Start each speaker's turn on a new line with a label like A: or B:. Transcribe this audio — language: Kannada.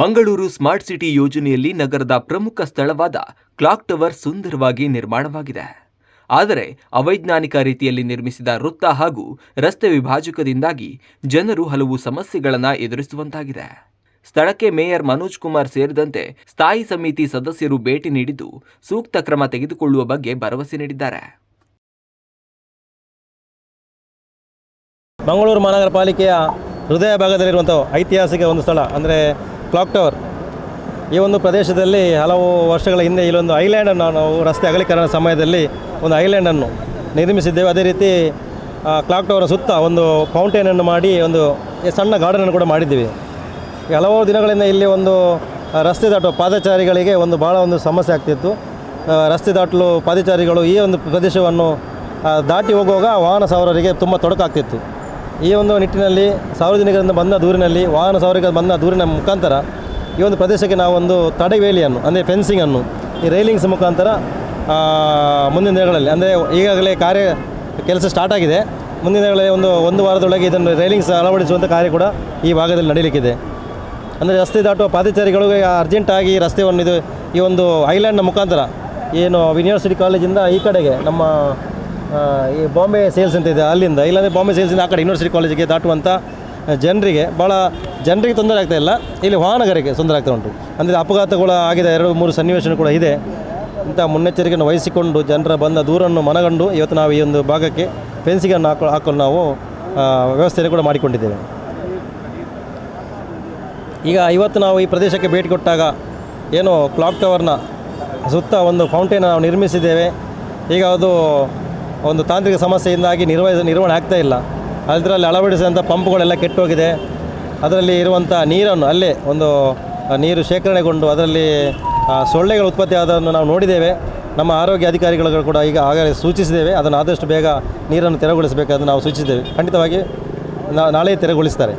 A: ಮಂಗಳೂರು ಸ್ಮಾರ್ಟ್ ಸಿಟಿ ಯೋಜನೆಯಲ್ಲಿ ನಗರದ ಪ್ರಮುಖ ಸ್ಥಳವಾದ ಕ್ಲಾಕ್ ಟವರ್ ಸುಂದರವಾಗಿ ನಿರ್ಮಾಣವಾಗಿದೆ. ಆದರೆ ಅವೈಜ್ಞಾನಿಕ ರೀತಿಯಲ್ಲಿ ನಿರ್ಮಿಸಿದ ವೃತ್ತ ಹಾಗೂ ರಸ್ತೆ ವಿಭಾಜಕದಿಂದಾಗಿ ಜನರು ಹಲವು ಸಮಸ್ಯೆಗಳನ್ನು ಎದುರಿಸುವಂತಾಗಿದೆ. ಸ್ಥಳಕ್ಕೆ ಮೇಯರ್ ಮನೋಜ್ ಕುಮಾರ್ ಸೇರಿದಂತೆ ಸ್ಥಾಯಿ ಸಮಿತಿ ಸದಸ್ಯರು ಭೇಟಿ ನೀಡಿದ್ದು ಸೂಕ್ತ ಕ್ರಮ ತೆಗೆದುಕೊಳ್ಳುವ ಬಗ್ಗೆ ಭರವಸೆ ನೀಡಿದ್ದಾರೆ.
B: ಮಂಗಳೂರು ಮಹಾನಗರ ಪಾಲಿಕೆಯ ಹೃದಯ ಭಾಗದಲ್ಲಿರುವಂಥ ಐತಿಹಾಸಿಕ ಒಂದು ಸ್ಥಳ, ಅಂದರೆ ಕ್ಲಾಕ್ ಟವರ್. ಈ ಒಂದು ಪ್ರದೇಶದಲ್ಲಿ ಹಲವು ವರ್ಷಗಳ ಹಿಂದೆ ಇಲ್ಲೊಂದು ಐಲ್ಯಾಂಡನ್ನು ನಾವು ರಸ್ತೆ ಅಗಲೀಕರಣ ಸಮಯದಲ್ಲಿ ಒಂದು ಐಲ್ಯಾಂಡನ್ನು ನಿರ್ಮಿಸಿದ್ದೇವೆ. ಅದೇ ರೀತಿ ಕ್ಲಾಕ್ ಟವರ್ ಸುತ್ತ ಒಂದು ಫೌಂಟೇನನ್ನು ಮಾಡಿ ಒಂದು ಸಣ್ಣ ಗಾರ್ಡನನ್ನು ಕೂಡ ಮಾಡಿದ್ದೀವಿ. ಹಲವು ದಿನಗಳಿಂದ ಇಲ್ಲಿ ಒಂದು ರಸ್ತೆ ದಾಟುವ ಪಾದಚಾರಿಗಳಿಗೆ ಒಂದು ಭಾಳ ಒಂದು ಸಮಸ್ಯೆ ಆಗ್ತಿತ್ತು. ರಸ್ತೆ ದಾಟಲು ಪಾದಚಾರಿಗಳು ಈ ಒಂದು ಪ್ರದೇಶವನ್ನು ದಾಟಿ ಹೋಗುವಾಗ ವಾಹನ ಸವಾರರಿಗೆ ತುಂಬ ತೊಡಕಾಗ್ತಿತ್ತು. ಈ ಒಂದು ನಿಟ್ಟಿನಲ್ಲಿ ಸಾರ್ವಜನಿಕರಿಂದ ಬಂದ ದೂರಿನಲ್ಲಿ ವಾಹನ ಸವಾರಿಗೆ ಬಂದ ದೂರಿನ ಮುಖಾಂತರ ಈ ಒಂದು ಪ್ರದೇಶಕ್ಕೆ ನಾವೊಂದು ತಡೆವೇಲಿಯನ್ನು, ಅಂದರೆ ಫೆನ್ಸಿಂಗನ್ನು ಈ ರೈಲಿಂಗ್ಸ್ ಮುಖಾಂತರ ಮುಂದಿನ ದಿನಗಳಲ್ಲಿ, ಅಂದರೆ ಈಗಾಗಲೇ ಕಾರ್ಯ ಕೆಲಸ ಸ್ಟಾರ್ಟ್ ಆಗಿದೆ. ಮುಂದಿನ ದಿನಗಳಲ್ಲಿ ಒಂದು ಒಂದು ವಾರದೊಳಗೆ ಇದನ್ನು ರೈಲಿಂಗ್ಸ್ ಅಳವಡಿಸುವಂಥ ಕಾರ್ಯ ಕೂಡ ಈ ಭಾಗದಲ್ಲಿ ನಡೀಲಿಕ್ಕಿದೆ. ಅಂದರೆ ರಸ್ತೆ ದಾಟುವ ಪಾದಚಾರಿಗಳಿಗೆ ಅರ್ಜೆಂಟಾಗಿ ರಸ್ತೆ ಇದು ಈ ಒಂದು ಐಲ್ಯಾಂಡ್ನ ಮುಖಾಂತರ ಏನು ಯೂನಿವರ್ಸಿಟಿ ಕಾಲೇಜಿಂದ ಈ ಕಡೆಗೆ ನಮ್ಮ ಈ ಬಾಂಬೆ ಸೇಲ್ಸ್ ಅಂತ ಇದೆ ಅಲ್ಲಿಂದ, ಇಲ್ಲಾಂದರೆ ಬಾಂಬೆ ಸೇಲ್ಸಿಂದ ಆ ಕಡೆ ಯೂನಿವರ್ಸಿಟಿ ಕಾಲೇಜಿಗೆ ದಾಟುವಂಥ ಜನರಿಗೆ ಭಾಳ ಜನರಿಗೆ ತೊಂದರೆ ಆಗ್ತಾ ಇಲ್ಲ. ಇಲ್ಲಿ ವಾಹನಗಾರಿಕೆ ತೊಂದರೆ ಆಗ್ತಾ ಉಂಟು. ಅಂದರೆ ಅಪಘಾತಗಳು ಆಗಿದೆ, ಎರಡು, ಮೂರು ಸನ್ನಿವೇಶ ಕೂಡ ಇದೆ. ಇಂಥ ಮುನ್ನೆಚ್ಚರಿಕೆಯನ್ನು ವಹಿಸಿಕೊಂಡು ಜನರ ಬಂದ ದೂರನ್ನು ಮನಗಂಡು ಇವತ್ತು ನಾವು ಈ ಒಂದು ಭಾಗಕ್ಕೆ ಫೆನ್ಸಿಗನ್ನು ಹಾಕೊ, ಹಾಕಲು ನಾವು ವ್ಯವಸ್ಥೆಯನ್ನು ಕೂಡ ಮಾಡಿಕೊಂಡಿದ್ದೇವೆ. ಈಗ ಇವತ್ತು ನಾವು ಈ ಪ್ರದೇಶಕ್ಕೆ ಭೇಟಿ ಕೊಟ್ಟಾಗ ಏನು ಕ್ಲಾಕ್ ಟವರ್ನ ಸುತ್ತ ಒಂದು ಫೌಂಟೇನ್ ನಾವು ನಿರ್ಮಿಸಿದ್ದೇವೆ. ಈಗ ಅದು ಒಂದು ತಾಂತ್ರಿಕ ಸಮಸ್ಯೆಯಿಂದಾಗಿ ನಿರ್ವಹ ನಿರ್ವಹಣೆ ಆಗ್ತಾ ಇಲ್ಲ. ಅದರಲ್ಲಿ ಅಳವಡಿಸಿದಂಥ ಪಂಪ್ಗಳೆಲ್ಲ ಕೆಟ್ಟೋಗಿದೆ. ಅದರಲ್ಲಿ ಇರುವಂಥ ನೀರನ್ನು ಅಲ್ಲೇ ಒಂದು ನೀರು ಶೇಖರಣೆಗೊಂಡು ಅದರಲ್ಲಿ ಸೊಳ್ಳೆಗಳು ಉತ್ಪತ್ತಿ ಆದನ್ನು ನಾವು ನೋಡಿದ್ದೇವೆ. ನಮ್ಮ ಆರೋಗ್ಯ ಅಧಿಕಾರಿಗಳು ಕೂಡ ಈಗ ಆಗಲೇ ಸೂಚಿಸಿದ್ದೇವೆ. ಅದನ್ನು ಆದಷ್ಟು ಬೇಗ ನೀರನ್ನು ತೆರವುಗೊಳಿಸಬೇಕಾದ ನಾವು ಸೂಚಿಸಿದ್ದೇವೆ. ಖಂಡಿತವಾಗಿ ನಾಳೆ ತೆರವುಗೊಳಿಸ್ತಾರೆ.